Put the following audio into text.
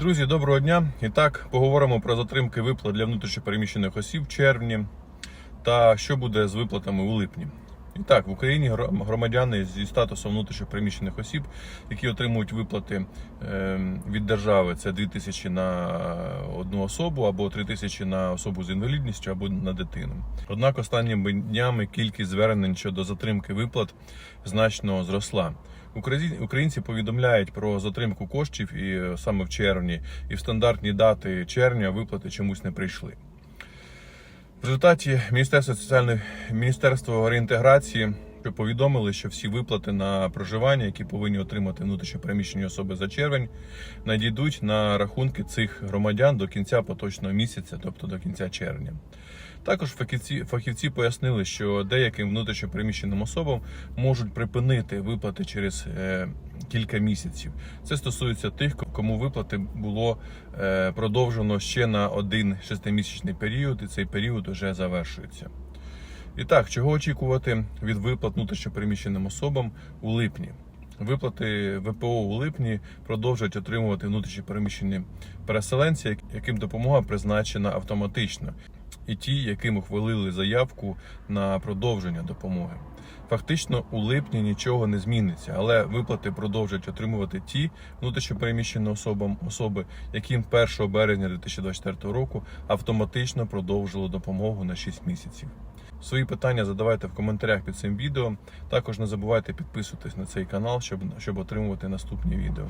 Друзі, доброго дня! І так, поговоримо про затримки виплат для внутрішньопереміщених осіб в червні та що буде з виплатами у липні. Так, в Україні гро- громадяни зі статусом внутрішньопереміщених осіб, які отримують виплати е, від держави, це 2 тисячі на одну особу, або 3 тисячі на особу з інвалідністю, або на дитину. Однак останніми днями кількість звернень щодо затримки виплат значно зросла. Украї- Українці повідомляють про затримку коштів і е, саме в червні, і в стандартні дати червня виплати чомусь не прийшли. В результаті Міністерство соціальної Міністерство реінтеграції повідомили, що всі виплати на проживання, які повинні отримати внутрішньопереміщені особи за червень, надійдуть на рахунки цих громадян до кінця поточного місяця, тобто до кінця червня. Також фахівці, фахівці пояснили, що деяким внутрішньопереміщеним особам можуть припинити виплати через е, кілька місяців. Це стосується тих, кому виплати було е, продовжено ще на один шестимісячний період, і цей період вже завершується. І так, чого очікувати від виплат внутрішньопереміщеним особам у липні? Виплати ВПО у липні продовжують отримувати внутрішні переміщені переселенці, яким допомога призначена автоматично, і ті, яким ухвалили заявку на продовження допомоги. Фактично у липні нічого не зміниться, але виплати продовжують отримувати ті внутрішньопереміщені особам особи, яким 1 березня 2024 року автоматично продовжили допомогу на 6 місяців. Свої питання задавайте в коментарях під цим відео. Також не забувайте підписуватись на цей канал, щоб, щоб отримувати наступні відео.